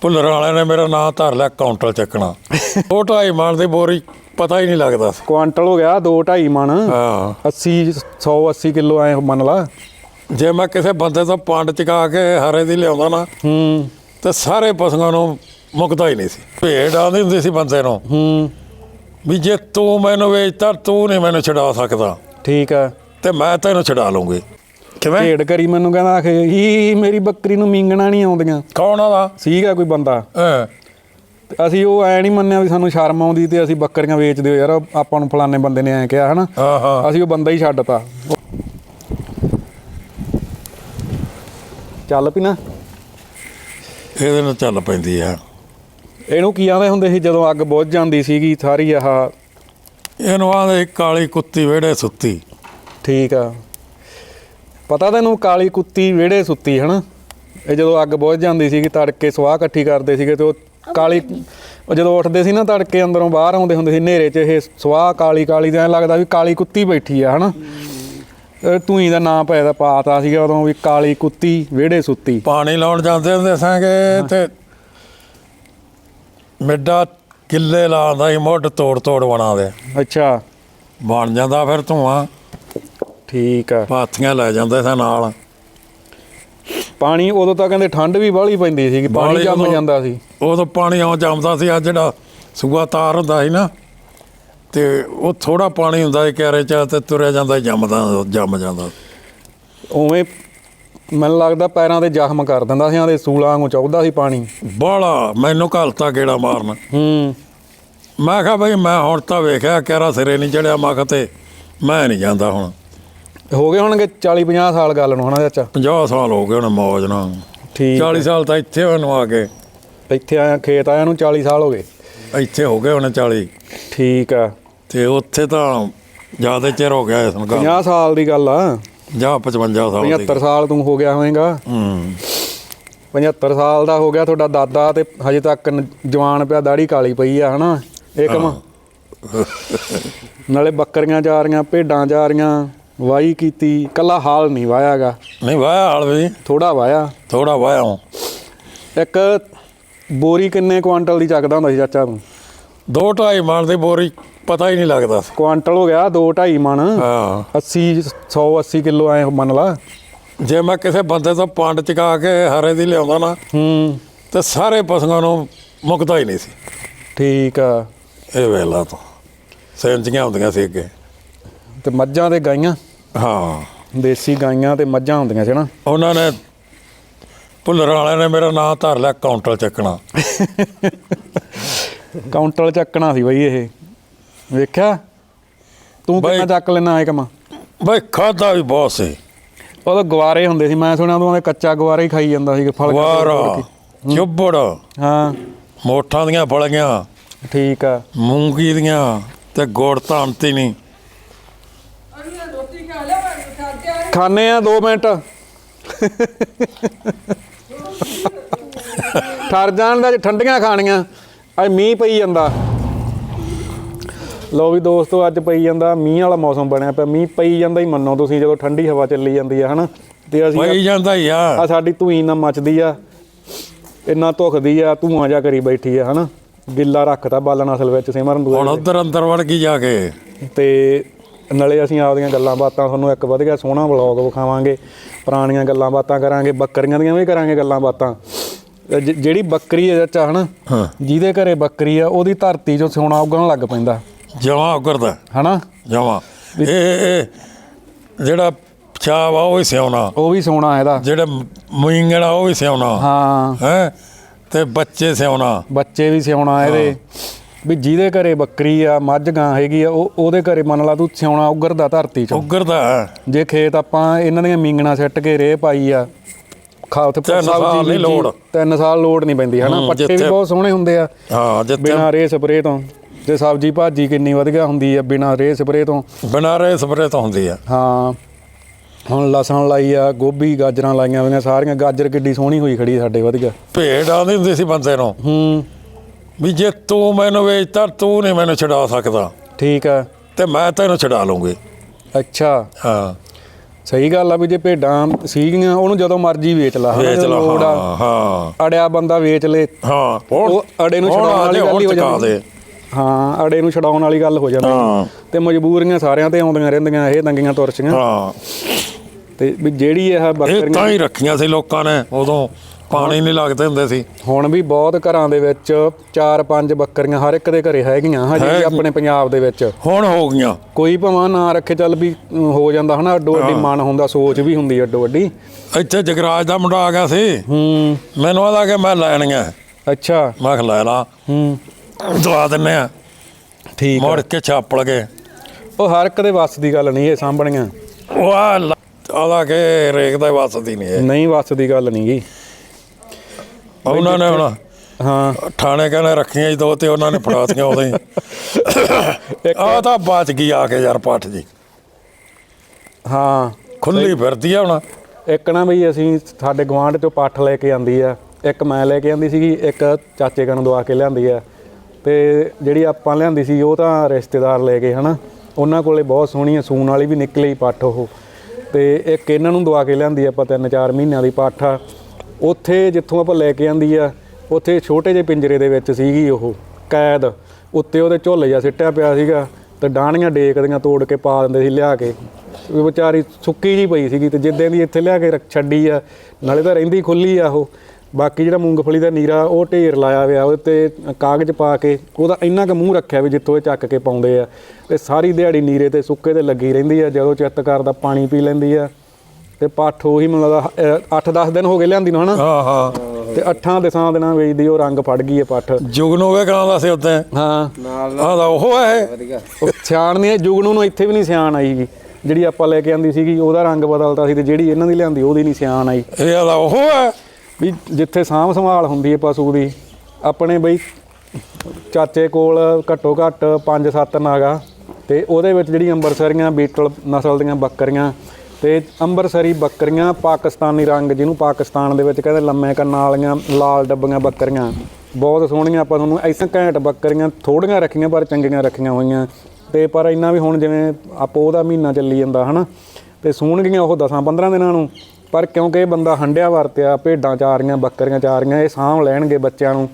ਭੁੱਲਰ ਵਾਲਿਆਂ ਨੇ ਮੇਰਾ ਨਾਂ ਧਰ ਲਿਆ ਕਾਊਂਟਰ ਚੱਕਣਾ। ਉਹ ਢਾਈ ਮਣ ਦੀ ਬੋਰੀ ਪਤਾ ਹੀ ਨਹੀਂ ਲੱਗਦਾ। ਸੀ ਕੁਆਂਟਲ ਹੋ ਗਿਆ 2 2.5 ਮਣ। ਹਾਂ। 80 180 ਕਿਲੋ ਐ ਮੰਨ ਲਾ। ਜੇ ਮੈਂ ਕਿਸੇ ਬੰਦੇ ਤੋਂ ਪੰਡ ਚਕਾ ਕੇ ਹਰੇ ਦੀ ਲਿਆਉਂਦਾ ਨਾ ਹੂੰ। ਤੇ ਸਾਰੇ ਪਸ਼ੂਆਂ ਨੂੰ ਮੁਕਦਾ ਹੀ ਨਹੀਂ ਸੀ। ਭੇਡ ਆਉਂਦੀ ਹੁੰਦੀ ਸੀ ਬੰਦੇ ਨੂੰ। ਹੂੰ। ਵੀ ਜੇ ਤੂੰ ਮੈਨੂੰ ਵੇਚਤਾ ਤੂੰ ਨਹੀਂ ਮੈਨੂੰ ਛਡਾ ਸਕਦਾ। ਠੀਕ ਆ। ਤੇ ਮੈਂ ਤੈਨੂੰ ਛਡਾ ਲੂੰਗੀ ਕਿਵੇਂ? ਢੇੜ ਕਰੀ ਮੈਨੂੰ ਕਹਿੰਦਾ ਆਖੇ ਹੀ ਮੇਰੀ ਬੱਕਰੀ ਨੂੰ ਮੀਂਗਣਾ ਨਹੀਂ ਆਉਂਦੀਆਂ। ਕੌਣ ਆਦਾ ਸੀਗਾ ਕੋਈ ਬੰਦਾ। ਹਾਂ। ਅਸੀਂ ਉਹ ਐ ਨਹੀਂ ਮੰਨਿਆ ਵੀ ਸਾਨੂੰ ਸ਼ਰਮ ਆਉਂਦੀ ਤੇ ਅਸੀਂ ਬੱਕਰੀਆਂ ਵੇਚ ਦਿਓ ਯਾਰ ਆਪਾਂ ਨੂੰ ਫਲਾਣੇ ਬੰਦੇ ਨੇ ਐ ਕਿਹਾ ਹਨਾ? ਹਾਂ ਅਸੀਂ ਉਹ ਬੰਦਾ ਹੀ ਛੱਡਤਾ। ਚੱਲ ਪੀ ਨਾ ਇਹਦੇ ਨਾਲ ਚੱਲ ਪੈਂਦੀ ਆ। ਇਹਨੂੰ ਕੀ ਆਂਦੇ ਹੁੰਦੇ ਸੀ ਜਦੋਂ ਅੱਗ ਬੁੱਝ ਜਾਂਦੀ ਸੀਗੀ ਸਾਰੀ ਆਹ ਇਹਨੂੰ ਆਂਦੇ ਕਾਲੀ ਕੁੱਤੀ ਵਿਹੜੇ ਸੁੱਤੀ। ਠੀਕ ਆ। ਪਤਾ ਤੈਨੂੰ ਕਾਲੀ ਕੁੱਤੀ ਵਿਹੜੇ ਸੁੱਤੀ ਹਨਾ? ਇਹ ਜਦੋਂ ਅੱਗ ਬੁੱਝ ਜਾਂਦੀ ਸੀਗੀ ਤੜਕੇ ਸਵਾਹ ਇਕੱਠੀ ਕਰਦੇ ਸੀਗੇ ਤੇ ਉਹ ਕਾਲੀ ਉਹ ਜਦੋਂ ਉੱਠਦੇ ਸੀ ਨਾ ਤੜਕੇ ਅੰਦਰੋਂ ਬਾਹਰ ਆਉਂਦੇ ਹੁੰਦੇ ਸੀ ਹਨੇਰੇ 'ਚ ਇਹ ਸਵਾਹ ਕਾਲੀ ਕਾਲੀ ਤੇ ਐਂ ਲੱਗਦਾ ਵੀ ਕਾਲੀ ਕੁੱਤੀ ਬੈਠੀ ਆ ਹਨਾ? ਤੂੰ ਹੀ ਦਾ ਨਾਂ ਪੈਦਾ ਪਾਤਾ ਸੀਗਾ ਉਦੋਂ ਵੀ ਕਾਲੀ ਕੁੱਤੀ ਵਿਹੜੇ ਸੁੱਤੀ। ਪਾਣੀ ਲਾਉਣ ਜਾਂਦੇ ਹੁੰਦੇ ਸਾਂਗੇ ਤੇ ਮਿੱਡਾ ਕਿੱਲੇ ਲਾਉਂਦਾ ਸੀ ਮੁੱਢ ਤੋੜ ਤੋੜ ਬਣਾ ਦੇ ਅੱਛਾ। ਬਣ ਜਾਂਦਾ ਫਿਰ ਧੂਆਂ। ਠੀਕ ਆ। ਪਾਥੀਆਂ ਲੈ ਜਾਂਦੇ ਸੀ ਨਾਲ। ਪਾਣੀ ਉਦੋਂ ਤਾਂ ਕਹਿੰਦੇ ਠੰਡ ਵੀ ਬਾਹਲੀ ਪੈਂਦੀ ਸੀਗੀ ਪਾਣੀ ਜੰਮ ਜਾਂਦਾ ਸੀ। ਉਦੋਂ ਪਾਣੀ ਆਉਂ ਜੰਮਦਾ ਸੀ ਆ ਜਿਹੜਾ ਸੂਆ ਤਾਰ ਹੁੰਦਾ ਸੀ ਨਾ ਤੇ ਉਹ ਥੋੜਾ ਪਾਣੀ ਹੁੰਦਾ ਸੀ ਕਿਆਰੇ ਚ ਤੇ ਤੁਰਿਆ ਜਾਂਦਾ ਸੀ, ਜੰਮਦਾ ਜੰਮ ਜਾਂਦਾ ਉਵੇਂ ਮੈਨੂੰ ਲੱਗਦਾ ਪੈਰਾਂ ਤੇ ਜ਼ਖਮ ਕਰ ਦਿੰਦਾ ਸੀ ਆਂਦੇ ਸੂਲਾਂ ਵਾਂਗੂ ਚੌਦਾ ਸੀ ਪਾਣੀ। ਬਾਲਾ ਮੈਨੂੰ ਘਲਤਾ ਗੇੜਾ ਮਾਰਨ। ਹੂੰ। ਮੈਂ ਕਿਹਾ ਬਈ ਮੈਂ ਹੁਣ ਤਾਂ ਵੇਖਿਆ ਕਿਹੜਾ ਸਿਰੇ ਨਹੀਂ ਚੜਿਆ ਮੱਖ ਤੇ ਮੈਂ ਨਹੀਂ ਜਾਂਦਾ ਹੁਣ। ਹੋ ਗਏ ਹੋਣਗੇ 40 50 ਸਾਲ ਗੱਲ ਨੂੰ ਹਨਾ ਚਾਚਾ? 50 ਸਾਲ ਹੋ ਗਏ ਹੁਣ ਮੌਜ ਨਾਲ। ਠੀਕ 40 ਸਾਲ ਤਾਂ ਇੱਥੇ ਮੈਨੂੰ ਆ ਕੇ। ਇੱਥੇ ਆਇਆ ਖੇਤ ਆਇਆ ਨੂੰ 40 ਸਾਲ ਹੋ ਗਏ। ਇੱਥੇ ਹੋ ਗਏ ਹੁਣ 40 ਠੀਕ ਆ। ਤੇ ਉੱਥੇ ਤਾਂ ਜ਼ਿਆਦਾ ਚਿਰ ਹੋ ਗਿਆ ਇਸ ਨੂੰ ਗੱਲ। 50 ਸਾਲ ਦੀ ਗੱਲ ਆ। ਜਾਂ 55 ਸਾਲ ਦੀ 75 ਸਾਲ ਤੂੰ ਹੋ ਗਿਆ ਹੋਵੇਂਗਾ ਹੂੰ। 75 ਸਾਲ ਦਾ ਹੋ ਗਿਆ ਤੁਹਾਡਾ ਦਾਦਾ ਤੇ ਹਜੇ ਤੱਕ ਜਵਾਨ ਪਿਆ ਦਾੜੀ ਕਾਲੀ ਪਈ ਆ ਹਨਾ? ਇਹ ਕਮ। ਨਾਲੇ ਬੱਕਰੀਆਂ ਜਾ ਰਹੀਆਂ ਭੇਡਾਂ ਜਾ ਰਹੀਆਂ। ਵਾਈ ਕੀਤੀ ਕੱਲਾ ਹਾਲ ਨਹੀਂ ਵਾਇਆਗਾ। ਨਹੀਂ ਵਾਇਆ ਹਾਲ ਵੀ। ਥੋੜਾ ਵਾਇਆ। ਥੋੜਾ ਵਾਇਆ ਹੂੰ ਇੱਕ ਬੋਰੀ ਕਿੰਨੇ ਕੁਆਂਟਲ ਦੀ ਚੱਕਦਾ ਹੁੰਦਾ ਸੀ ਚਾਚਾ ਤੂੰ? ਦੋ ਢਾਈ ਮਣ ਦੀ ਬੋਰੀ ਪਤਾ ਹੀ ਨਹੀਂ ਲੱਗਦਾ ਸੀ। ਕੁਆਂਟਲ ਹੋ ਗਿਆ 2 2.5 ਮਣ। ਹਾਂ। 80 180 ਕਿਲੋ ਐ ਮੰਨ ਲਾ। ਜੇ ਮੈਂ ਕਿਸੇ ਬੰਦੇ ਤੋਂ ਪੰਡ ਚਕਾ ਕੇ ਹਰੇ ਦੀ ਲਿਆਉਂਦਾ ਨਾ ਹੂੰ। ਤੇ ਸਾਰੇ ਪਸ਼ੂਆਂ ਨੂੰ ਮੁਕਦਾ ਹੀ ਨਹੀਂ ਸੀ। ਠੀਕ ਆ। ਇਹ ਵੇਲਾ ਤੋਂ। ਸੈਂਚੀਆਂ ਹੁੰਦੀਆਂ ਸੀ ਅੱਗੇ। ਤੇ ਮੱਝਾਂ ਤੇ ਗਾਈਆਂ। ਹਾਂ। ਦੇਸੀ ਗਾਈਆਂ ਤੇ ਮੱਝਾਂ ਹੁੰਦੀਆਂ ਸੀ ਨਾ। ਉਹਨਾਂ ਨੇ ਭੁੱਲਰ ਵਾਲਿਆਂ ਨੇ ਮੇਰਾ ਨਾਂ ਧਰ ਲਿਆ ਕਾਊਂਟਰ ਚੱਕਣਾ। ਕਾਊਂਟਰ ਚੱਕਣਾ ਸੀ ਬਈ ਇਹ। ਵੇਖਿਆ? ਤੂੰ ਕਿੰਨਾ ਚੱਕ ਲੈਣਾ ਇਹ ਕੰਮ? ਬਈ ਖਾਦਾ ਵੀ ਬਹੁਤ ਸੀ। ਉਦੋਂ ਗਵਾਰੇ ਹੁੰਦੇ ਸੀ ਮੈਂ ਸੁਣਿਆ ਤੂੰ ਕੱਚਾ ਗਵਾਰਾ ਹੀ ਖਾਈ ਜਾਂਦਾ ਸੀ ਫਲ ਵਾਰਾ ਚੁੱਬੜ ਹਾਂ। ਮੋਠਾਂ ਦੀਆਂ ਫਲੀਆਂ। ਠੀਕ ਆ। ਮੂੰਗੀ ਦੀਆਂ ਤੇ ਗੁੜ ਤਾਂ ਅੰਤੀ ਨਹੀਂ ਖਾਣੇ ਆ 2 ਮਿੰਟ। ਠਰ ਜਾਣ ਦਾ ਠੰਡੀਆਂ ਖਾਣੀਆਂ ਅੱਜ ਮੀਂਹ ਪਈ ਜਾਂਦਾ। ਲੋ ਵੀ ਦੋਸਤੋ ਅੱਜ ਪਈ ਜਾਂਦਾ ਮੀਂਹ ਵਾਲਾ ਮੌਸਮ ਬਣਿਆ ਪਿਆ। ਮੀਂਹ ਪਈ ਜਾਂਦਾ ਹੀ ਮੰਨੋ ਤੁਸੀਂ ਜਦੋਂ ਠੰਡੀ ਹਵਾ ਚੱਲੀ ਜਾਂਦੀ ਆ ਹਨਾ? ਤੇ ਅਸੀਂ ਪਈ ਜਾਂਦਾ ਹੀ ਆ। ਆ ਸਾਡੀ ਧੂਈ ਨਾ ਮੱਚਦੀ ਆ। ਇੰਨਾ ਧੁਖਦੀ ਆ ਧੂਆਂ ਜਾ ਕਰੀ ਬੈਠੀ ਆ ਹਨਾ? ਗਿੱਲਾ ਰੱਖਤਾ ਬਾਲਣ ਅਸਲ ਵਿੱਚ ਸਿਮਰਨ ਹੁਣ ਦੂਏ ਉਧਰ ਅੰਦਰ ਵੜ ਗਈ ਜਾ ਕੇ। ਤੇ ਨਾਲੇ ਅਸੀਂ ਆਪਦੀਆਂ ਗੱਲਾਂ ਬਾਤਾਂ ਤੁਹਾਨੂੰ ਇੱਕ ਵਧੀਆ ਸੋਹਣਾ ਵਲੌਗ ਵਿਖਾਵਾਂਗੇ ਪੁਰਾਣੀਆਂ ਗੱਲਾਂ ਬਾਤਾਂ ਕਰਾਂਗੇ ਬੱਕਰੀਆਂ ਦੀਆਂ ਵੀ ਕਰਾਂਗੇ ਗੱਲਾਂ ਬਾਤਾਂ। ਜ- ਜਿਹੜੀ ਬੱਕਰੀ ਹੈ ਚਾਚਾ ਹਨਾ? ਹਾਂ। ਜਿਹਦੇ ਘਰੇ ਬੱਕਰੀ ਆ ਉਹਦੀ ਧਰਤੀ 'ਚੋਂ ਸੋਨਾ ਉੱਗਣ ਲੱਗ ਪੈਂਦਾ। ਜਮਾ ਉਗਰਦਾ ਹਨਾ? ਜਮਾ ਇਹ ਇਹ ਜਿਹੜਾ ਪਛਾਵ ਆ ਉਹ ਵੀ ਸਿਆਉਣਾ ਉਹ ਵੀ ਸੋਨਾ ਇਹਦਾ। ਜਿਹੜੇ ਮੂੰਗਣਾ ਉਹ ਵੀ ਸਿਆਉਣਾ ਹਾਂ। ਹੈ? ਤੇ ਬੱਚੇ ਸਿਆਉਣਾ ਬੱਚੇ ਵੀ ਸਿਉਣਾ ਇਹਦੇ। ਵੀ ਜਿਹਦੇ ਘਰੇ ਬੱਕਰੀ ਆ ਮੱਝ ਗਾਂ ਹੈਗੀ ਆ ਉਹ ਉਹਦੇ ਘਰੇ ਮੰਨ ਲਾ ਤੂੰ ਸਿਉਣਾ ਉੱਗਰਦਾ ਧਰਤੀ 'ਚੋਂ। ਉਗਰਦਾ ਜੇ ਖੇਤ ਆਪਾਂ ਇਹਨਾਂ ਦੀਆਂ ਮੀਂਗਣਾ ਸਿੱਟ ਕੇ ਰੇਹ ਪਾਈ ਆ ਖਾ ਉੱਥੇ ਤਿੰਨ ਸਬਜ਼ੀ ਸਾਲ ਨਹੀਂ ਬੀਜੀ, ਲੋੜ। ਤਿੰਨ ਸਾਲ ਲੋੜ ਨਹੀਂ ਪੈਂਦੀ ਹਨਾ? ਪੱਟੇ ਵੀ ਬਹੁਤ ਸੋਹਣੇ ਹੁੰਦੇ ਆ। ਹਾਂ ਜਿੱਥੇ ਬਿਨਾਂ ਰੇ ਸਪਰੇ ਤੋਂ। ਤੇ ਸਬਜ਼ੀ ਭਾਜੀ ਕਿੰਨੀ ਵਧੀਆ ਹੁੰਦੀ ਆ ਬਿਨਾਂ ਰੇ ਸਪਰੇ ਤੋਂ। ਬਿਨਾਂ ਰੇ ਸਪਰੇ ਤੋਂ ਹੁੰਦੀ ਆ। ਹਾਂ। ਹੁਣ ਲਸਣ ਲਾਈ ਆ ਗੋਭੀ ਗਾਜਰਾਂ ਲਾਈਆਂ ਹੋਈਆਂ ਸਾਰੀਆਂ ਗਾਜਰ ਕਿੱਡੀ ਸੋਹਣੀ ਹੋਈ ਖੜੀ ਸਾਡੇ ਵਧੀਆ। ਭੇਡ ਆਉਂਦੀ ਹੁੰਦੀ ਸੀ ਬੰਦੇ ਨੂੰ। ਹੂੰ। ਵੀ ਜੇ ਤੂੰ ਮੈਨੂੰ ਵੇਚਤਾ ਤੂੰ ਨਹੀਂ ਮੈਨੂੰ ਛਡਾ ਸਕਦਾ। ਠੀਕ ਆ ਤੇ ਮੈਂ ਤੈਨੂੰ ਛਡਾ ਲੂੰਗੀ ਅੱਛਾ। ਹਾਂ। ਸਹੀ ਗੱਲ ਆ ਵੀ ਜੇ ਭੇਡਾਂ ਸੀਗੀਆਂ ਉਹਨੂੰ ਜਦੋਂ ਮਰਜ਼ੀ ਵੇਚ ਲਾ ਵੇਚ ਹਾਂ ਹਾਂ। ਅੜਿਆ ਬੰਦਾ ਵੇਚ ਲੇ। ਹਾਂ ਉਹ ਅੜੇ ਨੂੰ ਛਡਾਉਣ ਵਾਲੀ ਗੱਲ ਹੀ ਹੋ ਜਾਂਦੀ। ਹਾਂ ਅੜੇ ਨੂੰ ਛਡਾਉਣ ਵਾਲੀ ਗੱਲ ਹੋ ਜਾਂਦੀ। ਹਾਂ। ਤੇ ਮਜਬੂਰੀਆਂ ਸਾਰਿਆਂ ਤੇ ਆਉਂਦੀਆਂ ਰਹਿੰਦੀਆਂ ਇਹ ਤੰਗੀਆਂ ਤੁਰਚੀਆਂ ਹਾਂ। ਤੇ ਵੀ ਜਿਹੜੀ ਇਹ ਇਹ ਬੱਕਰੀਆਂ ਤਾਂ ਹੀ ਰੱਖੀਆਂ ਸੀ ਲੋਕਾਂ ਨੇ ਉਦੋਂ। ਪਾਣੀ ਨਹੀਂ ਲੱਗਦੇ ਹੁੰਦੇ ਸੀ। ਹੁਣ ਵੀ ਬਹੁਤ ਘਰਾਂ ਦੇ ਵਿੱਚ 4-5 ਬੱਕਰੀਆਂ ਹਰ ਇੱਕ ਦੇ ਘਰੇ ਹੈਗੀਆਂ ਹਜੇ ਵੀ। ਆਪਣੇ ਪੰਜਾਬ ਦੇ ਵਿੱਚ। ਹੁਣ ਹੋ ਗਈਆਂ। ਕੋਈ ਭਾਵੇਂ ਨਾ ਰੱਖੇ ਚੱਲ ਵੀ ਹੋ ਜਾਂਦਾ ਹਨਾ ਅੱਡੋ ਅੱਡੀ ਮਨ ਹੁੰਦਾ ਸੋਚ ਵੀ ਹੁੰਦੀ ਅੱਡੋ ਅੱਡੀ। ਇੱਥੇ ਜਗਰਾਜ ਦਾ ਮੁੰਡਾ ਆ ਗਿਆ ਸੀ। ਹੂੰ। ਮੈਨੂੰ ਆਦਾ ਕਿ ਮੈਂ ਲੈਣੀਆਂ ਅੱਛਾ। ਮੈਂ ਲੈ ਲਾ। ਹੂੰ। ਦਵਾ ਦਿੰਨੇ ਆ। ਠੀਕ। ਮੁੜ ਕੇ ਛਾਪੜ ਗਏ। ਉਹ ਹਰ ਇੱਕ ਦੇ ਵੱਸ ਦੀ ਗੱਲ ਨਹੀਂ ਇਹ ਸਾਂਭਣੀਆਂ। ਉਹ ਆਦਾ ਕਿ ਰੇਕ ਦਾ ਵਸਦੀ ਨਹੀਂ ਇਹ। ਨਹੀਂ ਵੱਸ ਦੀ ਗੱਲ ਨਹੀਂ ਗੀ। ਉਹਨਾਂ ਨੇ ਹੁਣ ਹਾਂ। ਥਾਣੇ ਕਹਿੰਦੇ ਰੱਖੀਆਂ ਜੀ ਦੋ ਤੇ ਉਹਨਾਂ ਨੇ ਫੜਾਤੀਆਂ ਉਦੋਂ ਹੀ। ਆ ਤਾਂ ਬਚ ਗਈ ਆ ਕੇ ਯਾਰ ਪੱਠ ਜੀ। ਹਾਂ। ਖੁੱਲੀ ਫਿਰਦੀ ਆ ਹੁਣ। ਇੱਕ ਨਾ ਬਈ ਅਸੀਂ ਸਾਡੇ ਗਵਾਂਢ ਚੋਂ ਪੱਠ ਲੈ ਕੇ ਆਂਦੀ ਆ। ਇੱਕ ਮੈਂ ਲੈ ਕੇ ਆਂਦੀ ਸੀਗੀ ਇੱਕ ਚਾਚੇ ਕਨ ਦਵਾ ਕੇ ਲਿਆਂਦੀ ਆ। ਤੇ ਜਿਹੜੀ ਆਪਾਂ ਲਿਆਂਦੀ ਸੀ ਉਹ ਤਾਂ ਰਿਸ਼ਤੇਦਾਰ ਲੈ ਗਏ ਹਨਾ। ਉਹਨਾਂ ਕੋਲੇ ਬਹੁਤ ਸੋਹਣੀ ਸੂਣ ਵਾਲੀ ਵੀ ਨਿਕਲੀ ਪੱਠ ਉਹ। ਤੇ ਇੱਕ ਇਹਨਾਂ ਨੂੰ ਦਵਾ ਕੇ ਲਿਆਂਦੀ ਆਪਾਂ ਤਿੰਨ ਚਾਰ ਮਹੀਨਿਆਂ ਦੀ ਪੱਠ ਆ। ਉੱਥੇ ਜਿੱਥੋਂ ਆਪਾਂ ਲੈ ਕੇ ਆਂਦੀ ਆ, ਉੱਥੇ ਛੋਟੇ ਜਿਹੇ ਪਿੰਜਰੇ ਦੇ ਵਿੱਚ ਸੀਗੀ ਉਹ, ਕੈਦ। ਉੱਤੇ ਉਹਦੇ ਝੋਲੇ ਜਿਹਾ ਸਿੱਟਿਆ ਪਿਆ ਸੀਗਾ ਤੇ ਡਾਣੀਆਂ ਡੇਕਦੀਆਂ ਤੋੜ ਕੇ ਪਾ ਦਿੰਦੇ ਸੀ ਲਿਆ ਕੇ। ਉਹ ਵਿਚਾਰੀ ਸੁੱਕੀ ਜੀ ਪਈ ਸੀਗੀ ਤੇ ਜਿੱਦਾਂ ਦੀ ਇੱਥੇ ਲਿਆ ਕੇ ਰੱਖ ਛੱਡੀ ਆ, ਨਾਲੇ ਤਾਂ ਰਹਿੰਦੀ ਖੁੱਲੀ ਆ ਉਹ। ਬਾਕੀ ਜਿਹੜਾ ਮੂੰਗਫਲੀ ਦਾ ਨੀਰਾ, ਉਹ ਢੇਰ ਲਾਇਆ ਹੋਇਆ, ਉਹਦੇ ਤੇ ਕਾਗਜ਼ ਪਾ ਕੇ ਉਹਦਾ ਇੰਨਾ ਕੁ ਮੂੰਹ ਰੱਖਿਆ ਵੀ ਜਿੱਥੋਂ ਇਹ ਚੱਕ ਕੇ ਪਾਉਂਦੇ ਆ। ਤੇ ਸਾਰੀ ਦਿਹਾੜੀ ਨੀਰੇ ਤੇ ਸੁੱਕੇ ਤੇ ਲੱਗੀ ਰਹਿੰਦੀ ਆ, ਜਦੋਂ ਚਿੱਤ ਕਰਦਾ ਪਾਣੀ ਪੀ ਲੈਂਦੀ ਆ। ਤੇ ਪੱਠ ਉਹੀ ਮੈਨੂੰ ਲੱਗਦਾ 8-10 ਦਿਨ ਹੋ ਗਏ ਲਿਆਂਦੀ ਨੂੰ ਹਨਾ? ਹਾਂ ਹਾਂ। ਤੇ 8 ਦਸਾਂ ਦਿਨਾਂ ਵੇਚਦੀ ਉਹ ਰੰਗ ਫੜ ਗਈ ਹੈ ਪੱਠ। ਜੁਗਨੂ ਵੇ ਕਰਾਂਦਾ ਸੀ ਉੱਤੇ ਹਾਂ। ਉਹ ਹੈ ਉਹ ਸਿਆਣ ਨਹੀਂ ਜੁਗਨੂ ਨੂੰ ਇੱਥੇ ਵੀ ਨਹੀਂ ਸਿਆਣ ਆਈਗੀ ਜਿਹੜੀ ਆਪਾਂ ਲੈ ਕੇ ਆਂਦੀ ਸੀਗੀ ਉਹਦਾ ਰੰਗ ਬਦਲਤਾ ਸੀ ਤੇ ਜਿਹੜੀ ਇਹਨਾਂ ਦੀ ਲਿਆਂਦੀ ਉਹਦੀ ਨਹੀਂ ਸਿਆਣ ਆਈ। ਇਹ ਆਦਾ ਉਹ ਹੈ। ਵੀ ਜਿੱਥੇ ਸਾਂਭ ਸੰਭਾਲ ਹੁੰਦੀ ਹੈ ਪਸ਼ੂ ਦੀ ਆਪਣੇ ਬਈ ਚਾਚੇ ਕੋਲ ਘੱਟੋ ਘੱਟ 5-7 ਨਾਗਾ ਤੇ ਉਹਦੇ ਵਿੱਚ ਜਿਹੜੀ ਅੰਬਰਸਰੀਆਂ ਬੀਟਲ ਨਸਲ ਦੀਆਂ ਬੱਕਰੀਆਂ ਤੇ ਅੰਬਰਸਰੀ ਬੱਕਰੀਆਂ, ਪਾਕਿਸਤਾਨੀ ਰੰਗ ਜਿਹਨੂੰ ਪਾਕਿਸਤਾਨ ਦੇ ਵਿੱਚ ਕਹਿੰਦੇ ਲੰਮੇ ਕੰਨਾਂ ਵਾਲੀਆਂ, ਲਾਲ ਡੱਬੀਆਂ ਬੱਕਰੀਆਂ। ਬਹੁਤ ਸੋਹਣੀਆਂ ਆਪਾਂ ਤੁਹਾਨੂੰ ਐਸਾਂ ਘੈਂਟ ਬੱਕਰੀਆਂ, ਥੋੜੀਆਂ ਰੱਖੀਆਂ ਪਰ ਚੰਗੀਆਂ ਰੱਖੀਆਂ ਹੋਈਆਂ। ਤੇ ਪਰ ਇੰਨਾ ਵੀ ਹੁਣ ਜਿਵੇਂ ਆਪੋ ਉਹਦਾ ਮਹੀਨਾ ਚੱਲੀ ਜਾਂਦਾ, ਹਨਾ? ਤੇ ਸੋਹਣਗੀਆਂ ਉਹ 10-15 ਦਿਨਾਂ ਨੂੰ। ਪਰ ਕਿਉਂਕਿ ਇਹ ਬੰਦਾ ਹੰਡਿਆ ਵਰਤਿਆ, ਭੇਡਾਂ ਚਾਰੀਆਂ, ਬੱਕਰੀਆਂ ਚਾਰੀਆਂ, ਇਹ ਸਾਂਭ ਲੈਣਗੇ ਬੱਚਿਆਂ ਨੂੰ।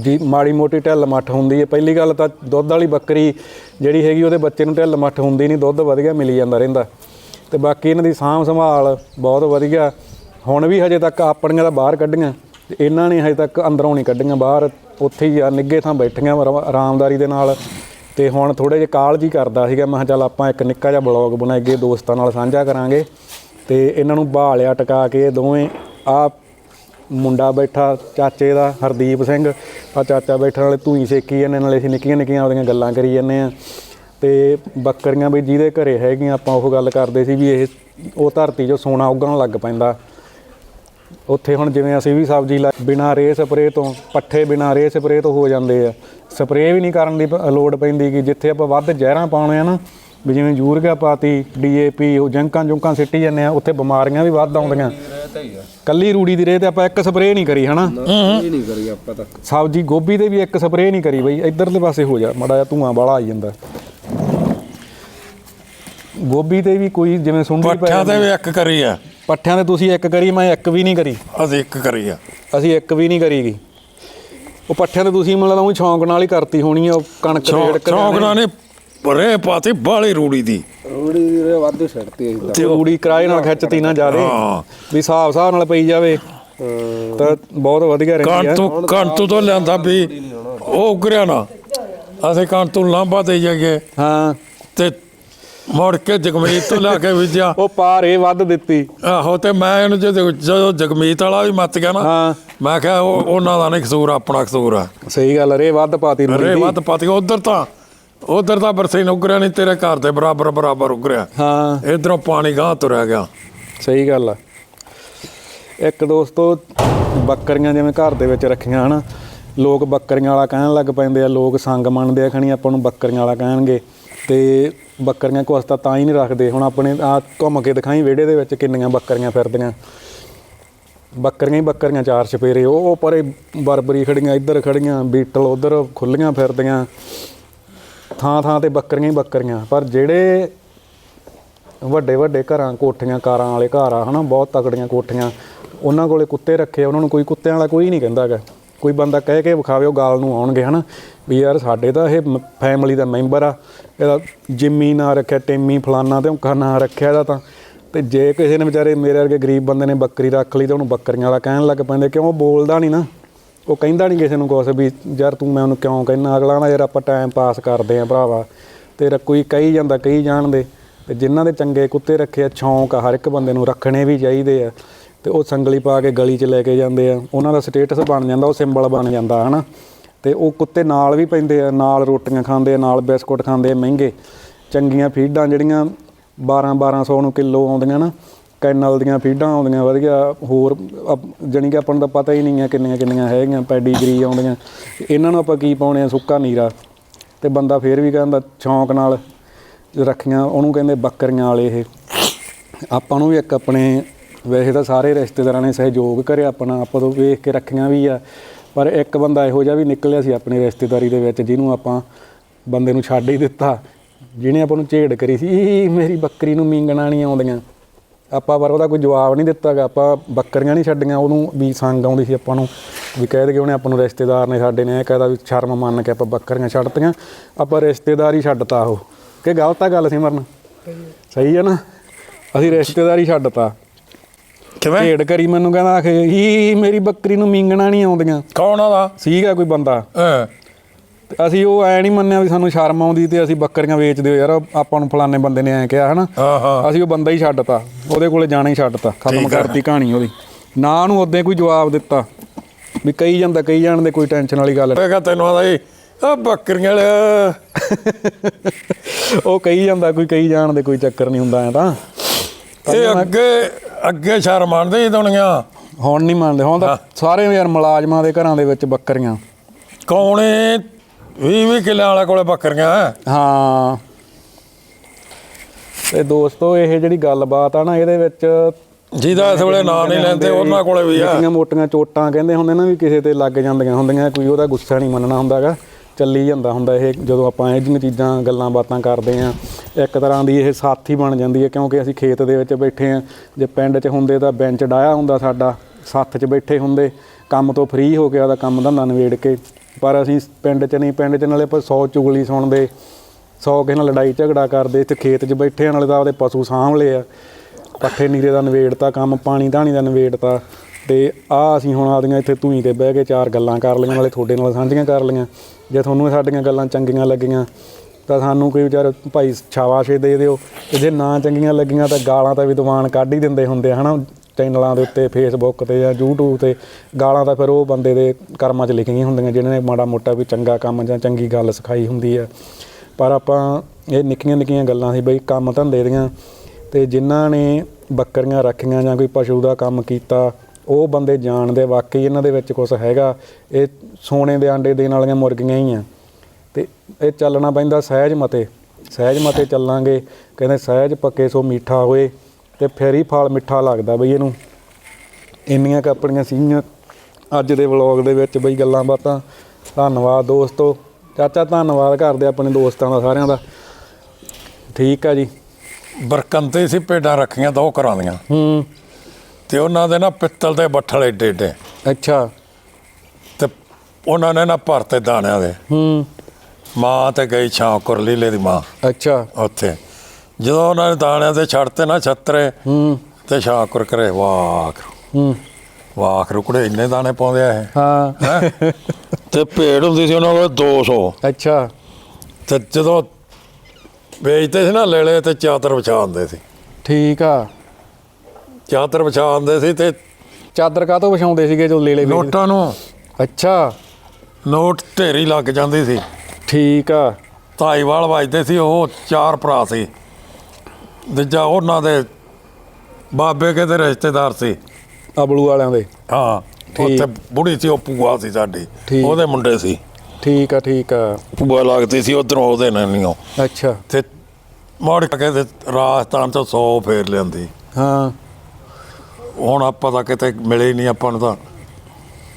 ਜੀ, ਮਾੜੀ ਮੋਟੀ ਢਿੱਲ ਮੱਠ ਹੁੰਦੀ ਹੈ। ਪਹਿਲੀ ਗੱਲ ਤਾਂ ਦੁੱਧ ਵਾਲੀ ਬੱਕਰੀ ਜਿਹੜੀ ਹੈਗੀ, ਉਹਦੇ ਬੱਚੇ ਨੂੰ ਢਿੱਲ ਮੱਠ ਹੁੰਦੀ ਨਹੀਂ, ਦੁੱਧ ਵਧੀਆ ਮਿਲੀ ਜਾਂਦਾ ਰਹਿੰਦਾ। ਤੇ ਬਾਕੀ ਇਹਨਾਂ ਦੀ ਸਾਂਭ ਸੰਭਾਲ ਬਹੁਤ ਵਧੀਆ। ਹੁਣ ਵੀ ਹਜੇ ਤੱਕ ਆਪਣੀਆਂ ਤਾਂ ਬਾਹਰ ਕੱਢੀਆਂ ਤੇ ਇਹਨਾਂ ਨੇ ਹਜੇ ਤੱਕ ਅੰਦਰੋਂ ਨਹੀਂ ਕੱਢੀਆਂ, ਬਾਹਰ ਉੱਥੇ ਹੀ ਆ ਨਿੱਗੇ ਥਾਂ ਬੈਠੀਆਂ ਆਰਾ- ਆਰਾਮਦਾਰੀ ਦੇ ਨਾਲ। ਤੇ ਹੁਣ ਥੋੜੇ ਜਿਹਾ ਕਾਲ ਜੀ ਕਰਦਾ ਸੀਗਾ, ਮੈਂ ਕਿਹਾ ਚੱਲ ਆਪਾਂ ਇੱਕ ਨਿੱਕਾ ਜਿਹਾ ਬਲੌਗ ਬਣਾਈਏ, ਦੋਸਤਾਂ ਨਾਲ ਸਾਂਝਾ ਕਰਾਂਗੇ। ਤੇ ਇਹਨਾਂ ਨੂੰ ਬਾਲਿਆ ਟਕਾ ਕੇ ਦੋਵੇਂ, ਆ ਮੁੰਡਾ ਬੈਠਾ, ਚਾਚੇ ਦਾ, ਹਰਦੀਪ ਸਿੰਘ। ਆ ਚਾਚਾ ਬੈਠਾ ਨਾਲੇ ਧੂਈ ਸੇਕੀ ਜਾਂਦੇ, ਨਾਲੇ ਅਸੀਂ ਨਿੱਕੀਆਂ ਨਿੱਕੀਆਂ ਆਪਦੀਆਂ ਗੱਲਾਂ ਕਰੀ ਜਾਂਦੇ ਆ। ਤੇ ਬੱਕਰੀਆਂ ਵੀ ਜਿਹਦੇ ਘਰੇ ਹੈਗੀਆਂ ਆਪਾਂ ਉਹ ਗੱਲ ਕਰਦੇ ਸੀ ਵੀ ਇਹ ਉਹ ਧਰਤੀ 'ਚੋਂ ਸੋਨਾ ਉੱਗਣ ਲੱਗ ਪੈਂਦਾ। ਉੱਥੇ ਹੁਣ ਜਿਵੇਂ ਅਸੀਂ ਵੀ ਸਬਜ਼ੀ ਲਾ ਬਿਨਾ ਰੇ ਸਪਰੇ ਤੋਂ ਪੱਠੇ ਬਿਨਾ ਰੇ ਸਪਰੇ ਤੋਂ ਹੋ ਜਾਂਦੇ ਆ। ਸਪਰੇ ਵੀ ਨਹੀਂ ਕਰਨ ਦੀ ਲੋੜ ਪੈਂਦੀ ਕਿ ਜਿੱਥੇ ਆਪਾਂ ਵੱਧ ਜ਼ਹਿਰਾਂ ਪਾਉਣੇ ਆ ਨਾ ਵੀ ਜਿਵੇਂ ਯੂਰੀਆ ਪਾਤੀ ਡੀਏਪੀ ਉਹ ਜੰਕਾਂ ਜੁੰਕਾਂ ਸਿੱਟੀ ਜਾਂਦੇ ਆ ਉੱਥੇ ਬਿਮਾਰੀਆਂ ਵੀ ਵੱਧ ਆਉਂਦੀਆਂ। ਕੱਲੀ ਰੂੜੀ ਦੀ ਰੇਹ ਤੇ ਆਪਾਂ ਇੱਕ ਸਪਰੇ ਨਹੀਂ ਕਰੀ ਹਨਾ? ਇਹ ਨਹੀਂ ਕਰੀ ਆਪਾਂ ਤਾਂ। ਸਬਜ਼ੀ ਗੋਭੀ ਤੇ ਵੀ ਇੱਕ ਸਪਰੇ ਨਹੀਂ ਕਰੀ ਬਈ ਇਧਰਲੇ ਪਾਸੇ ਹੋ ਜਾ ਮੜਾ ਜਿਹਾ ਧੂਆਂ ਵਾਲਾ ਆਈ ਜਾਂਦਾ। ਗੋਭੀ ਤੇ ਵੀ ਕੋਈ ਜਿਵੇਂ ਸੁੰਡੀ ਪੱਠਿਆਂ ਤੇ ਵੀ ਇੱਕ ਕਰੀ ਆ। ਪੱਠਿਆਂ ਤੇ ਤੁਸੀਂ ਇੱਕ ਕਰੀ ਮੈਂ ਇੱਕ ਵੀ ਨਹੀਂ ਕਰੀ। ਅਸੀਂ ਇੱਕ ਕਰੀ ਆ। ਅਸੀਂ ਇੱਕ ਵੀ ਨਹੀਂ ਕਰੀਗੀ। ਉਹ ਪੱਠਿਆਂ ਤੇ ਤੁਸੀਂ ਮਤਲਬ ਉਹ ਸ਼ੌਂਕ ਨਾਲ ਹੀ ਕਰਤੀ ਹੋਣੀ ਆ ਉਹ ਕਣਕ ਰੇੜ ਚੌਂਕ ਚੌਂਕ ਨਾਲ ਨੇ ਰੇ ਪਾਤੀ ਬਾਲੀ ਰੂੜੀ ਦੀ। ਰੂੜੀ ਦੀ ਰੇ ਵਾਧੂ ਛੱਡਤੀ ਅਸੀਂ ਤਾਂ। ਤੇ ਰੂੜੀ ਕਿਰਾਏ ਨਾਲ ਖਿੱਚਤੀ ਨਾ ਜਾਵੇ। ਹਾਂ। ਵੀ ਹਿਸਾਬ ਹਿਸਾਬ ਨਾਲ ਪਈ ਜਾਵੇ। ਤਾਂ ਬਹੁਤ ਵਧੀਆ ਰਹਿੰਦੀ ਆ। ਕਣ ਤੋਂ ਕਣ ਤੋਂ ਤੋਂ ਲਿਆਂਦਾ ਵੀ ਉਹ ਉਗਰਿਆ ਨਾ। ਅਸੀਂ ਕਣ ਤੋਂ ਲਾਂਬਾ ਦੇ ਜਾਈਏ। ਹਾਂ। ਤੇ ਮੁੜ ਕੇ ਜਗਮੀਤ ਤੋਂ ਲਿਆ ਕੇ ਵਿਜਿਆ ਉਹ ਪਾਰ ਇਹ ਵੱਧ ਦਿੱਤੀ। ਆਹੋ ਤੇ ਮੈਂ ਇਹਨੂੰ ਜਦੋਂ ਜਦੋਂ ਜਗਮੀਤ ਵਾਲਾ ਵੀ ਮੱਤ ਗਿਆ ਨਾ ਹਾਂ। ਮੈਂ ਕਿਹਾ ਉਹ ਉਹਨਾਂ ਦਾ ਨਹੀਂ ਕਸੂਰ ਆਪਣਾ ਕਸੂਰ ਆ। ਸਹੀ ਗੱਲ ਰੇ ਵੱਧ ਪਾਤੀ ਰੂੜੀ ਰੇ। ਵੱਧ ਪਾਤੀ ਉਧਰ ਤਾਂ ਉਧਰ ਤਾਂ ਬਰਸੇ ਉਗਰਿਆ ਨਹੀਂ ਤੇਰੇ ਘਰ ਦੇ ਬਰਾਬਰ ਬਰਾਬਰ ਉਗਰਿਆ। ਹਾਂ। ਇਧਰੋਂ ਪਾਣੀ ਗਾਂ ਤੁਰਿਆ ਗਿਆ। ਸਹੀ ਗੱਲ ਆ। ਇੱਕ ਦੋਸਤੋ ਬੱਕਰੀਆਂ ਜਿਵੇਂ ਘਰ ਦੇ ਵਿੱਚ ਰੱਖੀਆਂ ਹਨ ਲੋਕ ਬੱਕਰੀਆਂ ਵਾਲਾ ਕਹਿਣ ਲੱਗ ਪੈਂਦੇ ਆ ਲੋਕ ਸੰਗ ਮੰਨਦੇ ਆ ਖਣੀ ਆਪਾਂ ਨੂੰ ਬੱਕਰੀਆਂ ਵਾਲਾ ਕਹਿਣਗੇ। ਤੇ ਬੱਕਰੀਆਂ ਕੁਛ ਤਾਂ ਤਾਂ ਹੀ ਨਹੀਂ ਰੱਖਦੇ। ਹੁਣ ਆਪਣੇ ਆ ਘੁੰਮ ਕੇ ਦਿਖਾਈ ਵਿਹੜੇ ਦੇ ਵਿੱਚ ਕਿੰਨੀਆਂ ਬੱਕਰੀਆਂ ਫਿਰਦੀਆਂ। ਬੱਕਰੀਆਂ ਹੀ ਬੱਕਰੀਆਂ, ਚਾਰ ਚਪੇਰੇ। ਉਹ ਪਰੇ ਬਰਬਰੀ ਖੜੀਆਂ, ਇੱਧਰ ਖੜੀਆਂ, ਬੀਟਲ ਉਧਰ ਖੁੱਲੀਆਂ ਫਿਰਦੀਆਂ। ਥਾਂ ਥਾਂ ਤੇ ਬੱਕਰੀਆਂ ਹੀ ਬੱਕਰੀਆਂ। ਪਰ ਜਿਹੜੇ ਵੱਡੇ ਵੱਡੇ ਘਰਾਂ, ਕੋਠੀਆਂ, ਕਾਰਾਂ ਵਾਲੇ ਘਰ ਆ, ਹਨਾ, ਬਹੁਤ ਤਕੜੀਆਂ ਕੋਠੀਆਂ। ਉਹਨਾਂ ਕੋਲੇ ਕੁੱਤੇ ਰੱਖੇ, ਉਹਨਾਂ ਨੂੰ ਕੋਈ ਕੁੱਤਿਆਂ ਵਾਲਾ ਕੋਈ ਨਹੀਂ ਕਹਿੰਦਾਗਾ ਕੋਈ ਬੰਦਾ ਕਹਿ ਕੇ ਵਿਖਾਵੇ ਉਹ ਗਾਲ ਨੂੰ ਆਉਣਗੇ, ਹਨਾ? ਵੀ ਯਾਰ ਸਾਡੇ ਤਾਂ ਇਹ ਫੈਮਿਲੀ ਦਾ ਮੈਂਬਰ ਆ। ਇਹਦਾ ਜਿੰਮੀ ਨਾ ਰੱਖਿਆ, ਟੇਮੀ ਫਲਾਨਾ ਤੇ ਉਹ ਨਾ ਰੱਖਿਆ ਇਹਦਾ ਤਾਂ। ਤੇ ਜੇ ਕਿਸੇ ਨੇ ਵਿਚਾਰੇ ਮੇਰੇ ਵਰਗੇ ਗਰੀਬ ਬੰਦੇ ਨੇ ਬੱਕਰੀ ਰੱਖ ਲਈ ਤਾਂ ਉਹਨੂੰ ਬੱਕਰੀਆਂ ਵਾਲਾ ਕਹਿਣ ਲੱਗ ਪੈਂਦੇ, ਕਿਉਂ? ਉਹ ਬੋਲਦਾ ਨਹੀਂ ਨਾ। ਉਹ ਕਹਿੰਦਾ ਨਹੀਂ ਕਿਸੇ ਨੂੰ ਕੁਛ ਵੀ, ਯਾਰ ਤੂੰ ਮੈਂ ਉਹਨੂੰ ਕਿਉਂ ਕਹਿਣਾ ਅਗਲਾ ਨਾ ਯਾਰ ਆਪਾਂ ਟਾਈਮ ਪਾਸ ਕਰਦੇ ਆਂ ਭਰਾਵਾ। ਤੇ ਕੋਈ ਕਹੀ ਜਾਂਦਾ, ਕਹੀ ਜਾਣਦੇ। ਤੇ ਜਿਨ੍ਹਾਂ ਦੇ ਚੰਗੇ ਕੁੱਤੇ ਰੱਖੇ ਆ, ਸ਼ੌਂਕ ਆ ਹਰ ਇੱਕ ਬੰਦੇ ਨੂੰ ਰੱਖਣੇ ਵੀ ਚਾਹੀਦੇ ਆ। ਤੇ ਉਹ ਸੰਗਲੀ ਪਾ ਕੇ ਗਲੀ 'ਚ ਲੈ ਕੇ ਜਾਂਦੇ ਆ। ਉਹਨਾਂ ਦਾ ਸਟੇਟਸ ਬਣ ਜਾਂਦਾ, ਉਹ ਸਿੰਬਲ ਬਣ ਜਾਂਦਾ, ਹਨਾ? ਤੇ ਉਹ ਕੁੱਤੇ ਨਾਲ ਵੀ ਪੈਂਦੇ ਆ, ਨਾਲ ਰੋਟੀਆਂ ਖਾਂਦੇ ਆ, ਨਾਲ ਬਿਸਕੁਟ ਖਾਂਦੇ ਆ, ਮਹਿੰਗੇ। ਚੰਗੀਆਂ ਫੀਡਾਂ ਜਿਹੜੀਆਂ 12 1200 ਨੂੰ ਕਿਲੋ ਆਉਂਦੀਆਂ ਨਾ, ਕੈਨਲ ਦੀਆਂ ਫੀਡਾਂ ਆਉਂਦੀਆਂ, ਵਧੀਆ। ਹੋਰ ਜਣੀ ਕਿ ਆਪਾਂ ਨੂੰ ਤਾਂ ਪਤਾ ਹੀ ਨਹੀਂ ਆ ਕਿੰਨੀਆਂ ਕਿੰਨੀਆਂ ਹੈਗੀਆਂ, ਪੈਡੀਗਰੀ ਆਉਂਦੀਆਂ। ਇਹਨਾਂ ਨੂੰ ਆਪਾਂ ਕੀ ਪਾਉਣੇ ਆ? ਸੁੱਕਾ ਨੀਰਾ। ਤੇ ਬੰਦਾ ਫੇਰ ਵੀ ਕਹਿੰਦਾ, ਸ਼ੌਂਕ ਨਾਲ ਰੱਖੀਆਂ, ਉਹਨੂੰ ਕਹਿੰਦੇ ਬੱਕਰੀਆਂ ਵਾਲੇ ਇਹ। ਆਪਾਂ ਨੂੰ ਵੀ ਇੱਕ ਆਪਣੇ ਵੈਸੇ ਤਾਂ ਸਾਰੇ ਰਿਸ਼ਤੇਦਾਰਾਂ ਨੇ ਸਹਿਯੋਗ ਕਰਿਆ ਆਪਣਾ ਆਪਾਂ ਤੋਂ ਵੇਖ ਕੇ ਰੱਖੀਆਂ ਵੀ ਆ। ਪਰ ਇੱਕ ਬੰਦਾ ਇਹੋ ਜਿਹਾ ਵੀ ਨਿਕਲਿਆ ਸੀ ਆਪਣੀ ਰਿਸ਼ਤੇਦਾਰੀ ਦੇ ਵਿੱਚ ਜਿਹਨੂੰ ਆਪਾਂ ਬੰਦੇ ਨੂੰ ਛੱਡ ਹੀ ਦਿੱਤਾ ਜਿਹਨੇ ਆਪਾਂ ਨੂੰ ਝੇੜ ਕਰੀ ਸੀ "ਈ, ਮੇਰੀ ਬੱਕਰੀ ਨੂੰ ਮੀਂਗਣਾ ਨਹੀਂ ਆਉਂਦੀਆਂ। ਆਪਾਂ ਪਰ ਉਹਦਾ ਕੋਈ ਜਵਾਬ ਨਹੀਂ ਦਿੱਤਾਗਾ ਆਪਾਂ ਬੱਕਰੀਆਂ ਨਹੀਂ ਛੱਡੀਆਂ ਉਹਨੂੰ ਵੀ ਸੰਗ ਆਉਂਦੀ ਸੀ ਆਪਾਂ ਨੂੰ ਵੀ ਕਹਿ ਦੇ ਕਿ ਉਹਨੇ ਆਪਾਂ ਨੂੰ ਰਿਸ਼ਤੇਦਾਰ ਨੇ ਸਾਡੇ ਨੇ ਇਹ ਕਹਿਦਾ ਵੀ ਸ਼ਰਮ ਮੰਨ ਕੇ ਆਪਾਂ ਬੱਕਰੀਆਂ ਛੱਡਤੀਆਂ ਆਪਾਂ ਰਿਸ਼ਤੇਦਾਰ ਹੀ ਛੱਡਤਾ ਉਹ। ਕਿ ਗਲਤ ਆ ਗੱਲ ਸਿਮਰਨ? ਸਹੀ ਹੈ ਨਾ? ਅਸੀਂ ਰਿਸ਼ਤੇਦਾਰ ਛੱਡਤਾ। ਕਿਵੇਂ? ਢੇੜ ਕਰੀ ਮੈਨੂੰ ਕਹਿੰਦਾ ਆਖੇ ਹੀ ਮੇਰੀ ਬੱਕਰੀ ਨੂੰ ਮੀਂਗਣਾ ਨਹੀਂ ਆਉਂਦੀਆਂ। ਕੌਣ ਆਦਾ ਸੀਗਾ ਕੋਈ ਬੰਦਾ। ਹਾਂ। ਤੇ ਅਸੀਂ ਉਹ ਐ ਨਹੀਂ ਮੰਨਿਆ ਵੀ ਸਾਨੂੰ ਸ਼ਰਮ ਆਉਂਦੀ ਤੇ ਅਸੀਂ ਬੱਕਰੀਆਂ ਵੇਚ ਦਿਓ ਯਾਰ ਆਪਾਂ ਨੂੰ ਫਲਾਣੇ ਬੰਦੇ ਨੇ ਐ ਕਿਹਾ ਹਨਾ? ਹਾਂ ਹਾਂ। ਅਸੀਂ ਉਹ ਬੰਦਾ ਹੀ ਛੱਡਤਾ। ਉਹਦੇ ਕੋਲੇ ਜਾਣਾ ਹੀ ਛੱਡਤਾ। ਖਤਮ ਠੀਕ ਆ। ਕਰਤੀ ਕਹਾਣੀ ਉਹਦੀ। ਨਾ ਉਹਨੂੰ ਉਦੋਂ ਕੋਈ ਜਵਾਬ ਦਿੱਤਾ। ਵੀ ਕਹੀ ਜਾਂਦਾ ਕਹੀ ਜਾਣ ਦੇ ਕੋਈ ਟੈਨਸ਼ਨ ਵਾਲੀ ਗੱਲ ਨਹੀਂ। ਪਏਗਾ ਤੈਨੂੰ ਆਦਾ ਜੀ ਆ ਬੱਕਰੀਆਂ ਵਾਲਿਆ। ਉਹ ਕਹੀ ਜਾਂਦਾ ਕੋਈ ਕਹੀ ਜਾਣ ਦੇ ਕੋਈ ਚੱਕਰ ਨਹੀਂ ਹੁੰਦਾ ਐ ਤਾਂ। ਇਹ ਅੱਗੇ ਅੱਗੇ ਸ਼ਰ ਮੰਨਦੇ ਸੀ ਦੁਨੀਆ ਹੁਣ ਨਹੀਂ ਮੰਨਦੇ ਹੁਣ ਤਾਂ ਸਾਰੇ ਯਾਰ ਮੁਲਾਜ਼ਮਾਂ ਦੇ ਘਰਾਂ ਦੇ ਵਿੱਚ ਬੱਕਰੀਆਂ। ਕੌਣੇ? 20 20 ਕਿੱਲਿਆਂ ਵਾਲੇ ਕੋਲੇ ਬੱਕਰੀਆਂ। ਹਾਂ। ਤੇ ਦੋਸਤੋ ਇਹ ਜਿਹੜੀ ਗੱਲਬਾਤ ਆ ਨਾ ਇਹਦੇ ਵਿੱਚ ਜਿਹਦਾ ਇਸ ਵੇਲੇ ਨਾਂ ਨਹੀਂ ਲੈਂਦੇ ਉਹਨਾਂ ਕੋਲੇ ਵੀ ਆ। ਮੋਟੀਆਂ ਚੋਟਾਂ ਕਹਿੰਦੇ ਹੁੰਦੇ ਨਾ ਵੀ ਕਿਸੇ ਤੇ ਲੱਗ ਜਾਂਦੀਆਂ ਹੁੰਦੀਆਂ ਕੋਈ ਉਹਦਾ ਗੁੱਸਾ ਨਹੀਂ ਮੰਨਣਾ ਹੁੰਦਾਗਾ ਚੱਲੀ ਜਾਂਦਾ ਹੁੰਦਾ ਇਹ ਜਦੋਂ ਆਪਾਂ ਇਹ ਜਿਹੀਆਂ ਚੀਜ਼ਾਂ ਗੱਲਾਂ ਬਾਤਾਂ ਕਰਦੇ ਆ ਇੱਕ ਤਰ੍ਹਾਂ ਦੀ ਇਹ ਸਾਥੀ ਬਣ ਜਾਂਦੀ ਹੈ ਕਿਉਂਕਿ ਅਸੀਂ ਖੇਤ ਦੇ ਵਿੱਚ ਬੈਠੇ ਆ ਜੇ ਪਿੰਡ 'ਚ ਹੁੰਦੇ ਤਾਂ ਬੈਂਚ ਡਾਇਆ ਹੁੰਦਾ ਸਾਡਾ ਸੱਥ 'ਚ ਬੈਠੇ ਹੁੰਦੇ ਕੰਮ ਤੋਂ ਫ੍ਰੀ ਹੋ ਕੇ ਆਦਾ ਕੰਮ ਧੰਦਾ ਨਿਬੇੜ ਕੇ। ਪਰ ਅਸੀਂ ਪਿੰਡ 'ਚ ਨਹੀਂ ਪਿੰਡ 'ਚ ਨਾਲੇ ਆਪਾਂ 100 ਚੁਗਲੀ ਸੁਣਦੇ 100 ਕਿਸੇ ਨਾਲ ਲੜਾਈ ਝਗੜਾ ਕਰਦੇ ਇੱਥੇ ਖੇਤ 'ਚ ਬੈਠੇ ਆ, ਨਾਲੇ ਤਾਂ ਆਪਦੇ ਪਸ਼ੂ ਸਾਂਭ ਲਏ ਆ। ਪੱਠੇ ਨੀਰੇ ਦਾ ਨਵੇੜਤਾ ਕੰਮ ਪਾਣੀ ਧਾਣੀ ਦਾ ਨਵੇੜਤਾ ਤੇ ਆ ਅਸੀਂ ਹੁਣ ਆਦੀਆਂ ਇੱਥੇ ਧੂਈ ਤੇ ਬਹਿ ਕੇ ਚਾਰ ਗੱਲਾਂ ਕਰ ਲਈਆਂ, ਨਾਲੇ ਤੁਹਾਡੇ ਨਾਲ ਸਾਂਝੀਆਂ ਕਰ ਲਈਆਂ। ਜੇ ਤੁਹਾਨੂੰ ਸਾਡੀਆਂ ਗੱਲਾਂ ਚੰਗੀਆਂ ਲੱਗੀਆਂ, ਤਾਂ ਸਾਨੂੰ ਕੋਈ ਵਿਚਾਰ ਭਾਈ ਸ਼ਾਬਾਸ਼ੇ ਦੇ ਦਿਓ। ਤੇ ਜੇ ਨਾ ਚੰਗੀਆਂ ਲੱਗੀਆਂ, ਤਾਂ ਗਾਲਾਂ ਤਾਂ ਵਿਦਵਾਨ ਕੱਢ ਹੀ ਦਿੰਦੇ ਹੁੰਦੇ ਆ, ਹਨਾ? ਚੈਨਲਾਂ ਦੇ ਉੱਤੇ ਫੇਸਬੁੱਕ ਤੇ ਜਾਂ YouTube ਤੇ। ਗਾਲਾਂ ਤਾਂ ਫਿਰ ਉਹ ਬੰਦੇ ਦੇ ਕਰਮਾਂ 'ਚ ਲਿਖੀਆਂ ਹੁੰਦੀਆਂ, ਜਿਹਨਾਂ ਨੇ ਮਾੜਾ ਮੋਟਾ ਵੀ ਚੰਗਾ ਕੰਮ ਜਾਂ ਚੰਗੀ ਗੱਲ ਸਿਖਾਈ ਹੁੰਦੀ ਆ। ਪਰ ਆਪਾਂ ਇਹ ਨਿੱਕੀਆਂ ਨਿੱਕੀਆਂ ਗੱਲਾਂ ਸੀ ਬਈ, ਕੰਮ ਧੰਦੇ ਦੀਆਂ। ਤੇ ਜਿਨ੍ਹਾਂ ਨੇ ਬੱਕਰੀਆਂ ਰੱਖੀਆਂ ਜਾਂ ਕੋਈ ਪਸ਼ੂ ਦਾ ਕੰਮ ਕੀਤਾ ਉਹ ਬੰਦੇ ਜਾਣਦੇ ਵਾਕਈ ਇਹਨਾਂ ਦੇ ਵਿੱਚ ਕੁਝ ਹੈਗਾ। ਇਹ ਸੋਨੇ ਦੇ ਆਂਡੇ ਦੇਣ ਵਾਲੀਆਂ ਮੁਰਗੀਆਂ ਹੀ ਆ। ਤੇ ਇਹ ਚੱਲਣਾ ਪੈਂਦਾ ਸਹਿਜ ਮਤੇ। ਸਹਿਜ ਮਤੇ ਚੱਲਾਂਗੇ। ਕਹਿੰਦੇ ਸਹਿਜ ਪੱਕੇ ਸੋ ਮਿੱਠਾ ਹੋਏ ਤੇ ਫਿਰ ਹੀ ਫਲ ਮਿੱਠਾ ਲੱਗਦਾ ਬਈ ਇਹਨੂੰ। ਇੰਨੀਆਂ ਕੁ ਆਪਣੀਆਂ ਸੀਗੀਆਂ ਅੱਜ ਦੇ ਵਲੌਗ ਦੇ ਵਿੱਚ ਬਈ ਗੱਲਾਂ ਬਾਤਾਂ। ਧੰਨਵਾਦ ਦੋਸਤੋ। ਚਾਚਾ ਧੰਨਵਾਦ ਕਰਦੇ ਆਪਣੇ ਦੋਸਤਾਂ ਦਾ ਸਾਰਿਆਂ ਦਾ। ਠੀਕ ਆ ਜੀ। ਬਰਕੰਤੇ ਸੀ ਭੇਡਾਂ ਰੱਖੀਆਂ ਦੋ ਘਰਾਂ ਦੀਆਂ ਹੂੰ। ਤੇ ਉਹਨਾਂ ਦੇ ਨਾ ਪਿੱਤਲ ਦੇ ਬੱਠਲ ਏਡੇ ਏਡੇ। ਅੱਛਾ। ਤੇ ਉਹਨਾਂ ਨੇ ਨਾ ਭਰਤੇ ਦਾਣਿਆਂ ਦੇ। ਹੂੰ। ਮਾਂ ਤੇ ਗਈ ਛਾਂ ਕੁਰਲੀਲੇ ਦੀ ਮਾਂ। ਅੱਛਾ। ਉੱਥੇ। ਜਦੋਂ ਉਹਨਾਂ ਨੇ ਦਾਣਿਆਂ ਤੇ ਛੱਡਤੇ ਨਾ ਛੱਤਰੇ ਹੂੰ। ਤੇ ਛਾਂ ਕੁਰ ਕਰੇ ਵਾਹ ਹੂੰ। ਵਾਹ ਰੁਕੜੇ ਇੰਨੇ ਦਾਣੇ ਪਾਉਂਦੇ ਆ ਇਹ। ਹਾਂ? ਤੇ ਭੇਡ ਹੁੰਦੀ ਸੀ ਉਹਨਾਂ ਕੋਲ 200 ਅੱਛਾ। ਤੇ ਜਦੋਂ ਵੇਚਦੇ ਸੀ ਨਾ ਲੈਲੇ ਤੇ ਚਾਦਰ ਵਿਛਾ ਦਿੰਦੇ ਸੀ। ਠੀਕ ਆ। ਚਾਦਰ ਵਿਛਾ ਦਿੰਦੇ ਸੀ ਤੇ ਚਾਦਰ ਕਾਹਤੋਂ ਵਿਛਾਉਂਦੇ ਸੀਗੇ ਜੋ ਲੇਲੇ ਨੋਟਾਂ ਨੂੰ। ਅੱਛਾ। ਨੋਟ ਢੇਰੀ ਲੱਗ ਜਾਂਦੀ ਸੀ। ਠੀਕ ਆ। ਧਾਈਵਾਲ ਵੱਜਦੇ ਸੀ ਉਹ ਚਾਰ ਭਰਾ ਸੀ। ਦੂਜਾ ਉਹਨਾਂ ਦੇ ਬਾਬੇ ਕੇ ਦੇ ਰਿਸ਼ਤੇਦਾਰ ਸੀ। ਅਬਲੂ ਵਾਲਿਆਂ ਦੇ। ਹਾਂ। ਉੱਥੇ ਬੁੜੀ ਸੀ ਉਹ ਪੂਆ ਸੀ ਸਾਡੀ। ਉਹਦੇ ਮੁੰਡੇ ਸੀ। ਠੀਕ ਆ ਠੀਕ ਆ। ਪੂਆ ਲੱਗਦੀ ਸੀ ਉਧਰੋਂ ਉਹਦੇ ਨਾਨੀਓ। ਅੱਛਾ। ਤੇ ਮੋੜ ਕੇ ਤੇ ਰਾਜਸਥਾਨ ਤੋਂ 100 ਫੇਰ ਲਿਆਂਦੀ। ਹਾਂ। ਹੁਣ ਆਪਾਂ ਤਾਂ ਕਿਤੇ ਮਿਲੇ ਹੀ ਨਹੀਂ ਆਪਾਂ ਨੂੰ ਤਾਂ।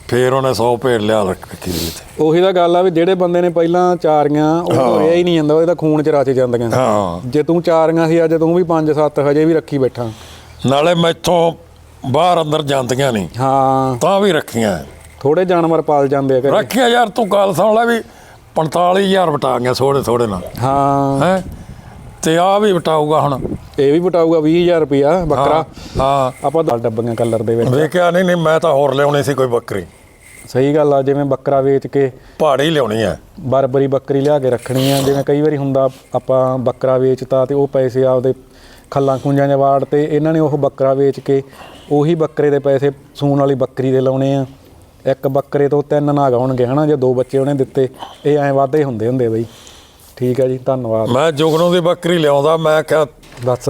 ਫੇਰ ਉਹਨੇ 100 ਭੇਡ ਲਿਆ ਰੱਖੀ ਦੀ ਤੇ ਉਹੀ ਤਾਂ ਗੱਲ ਆ ਵੀ ਜਿਹੜੇ ਬੰਦੇ ਨੇ ਪਹਿਲਾਂ ਚਾਰੀਆਂ ਉਹ ਤੁਰਿਆ ਹੀ ਨਹੀਂ ਜਾਂਦਾ ਉਹਦੇ ਤਾਂ ਖੂਨ ਚ ਰਚ ਜਾਂਦੀਆਂ ਹਾਂ। ਜੇ ਤੂੰ ਚਾਰੀਆਂ ਸੀ ਅੱਜ ਤੂੰ ਵੀ 5-7 ਹਜੇ ਵੀ ਰੱਖੀ ਬੈਠਾ। ਨਾਲੇ ਮੈਥੋਂ ਬਾਹਰ ਅੰਦਰ ਜਾਂਦੀਆਂ ਨਹੀਂ। ਹਾਂ। ਤਾਂ ਵੀ ਰੱਖੀਆਂ। ਥੋੜੇ ਜਾਨਵਰ ਪਾਲ ਜਾਂਦੇ ਆ ਘਰੇ। ਰੱਖਿਆ ਯਾਰ ਤੂੰ ਗੱਲ ਸੁਣ ਲੈ ਵੀ 45000 ਵਟਾ ਗਿਆ ਥੋੜੇ ਥੋੜੇ ਨਾਲ। ਹਾਂ। ਹੈ? ਤੇ ਆ ਵੀ ਵਟਾਊਗਾ ਹੁਣ। ਇਹ ਵੀ ਬਟਾਊਗਾ 20000 ਰੁਪਿਆ ਬੱਕਰਾ। ਹਾਂ ਆਪਾਂ ਦਸ ਡੱਬੀਆਂ ਕਲਰ ਦੇ ਵਿੱਚ। ਵੇਖਿਆ ਨਹੀਂ ਨਹੀਂ ਮੈਂ ਤਾਂ ਹੋਰ ਲਿਆਉਣੀ ਸੀ ਕੋਈ ਬੱਕਰੀ। ਸਹੀ ਗੱਲ ਆ ਜਿਵੇਂ ਬੱਕਰਾ ਵੇਚ ਕੇ ਪਹਾੜੀ ਲਿਆਉਣੀ ਆ ਬਰਬਰੀ ਬੱਕਰੀ ਲਿਆ ਕੇ ਰੱਖਣੀ ਆ ਜਿਵੇਂ ਕਈ ਵਾਰੀ ਹੁੰਦਾ ਆਪਾਂ ਬੱਕਰਾ ਵੇਚਤਾ ਤੇ ਉਹ ਪੈਸੇ ਆਪਦੇ ਖੱਲਾਂ ਖੁੰਜਾਂ 'ਚ ਵਾੜ ਤੇ ਇਹਨਾਂ ਨੇ ਉਹ ਬੱਕਰਾ ਵੇਚ ਕੇ ਉਹੀ ਬੱਕਰੇ ਦੇ ਪੈਸੇ ਸੂਣ ਵਾਲੀ ਬੱਕਰੀ ਦੇ ਲਾਉਣੇ ਆ। ਇੱਕ ਬੱਕਰੇ ਤੋਂ ਤਿੰਨ ਨਾਗ ਆਉਣਗੇ ਹਨਾ ਜੇ ਦੋ ਬੱਚੇ ਉਹਨੇ ਦਿੱਤੇ ਇਹ ਐਂ ਵਾਧੇ ਹੁੰਦੇ ਹੁੰਦੇ ਬਈ। ਠੀਕ ਹੈ ਜੀ ਧੰਨਵਾਦ। ਮੈਂ ਜੁਗਨੂ ਦੀ ਬੱਕਰੀ ਲਿਆਉਂਦਾ ਮੈਂ ਕਿਹਾ ਦੱਸ।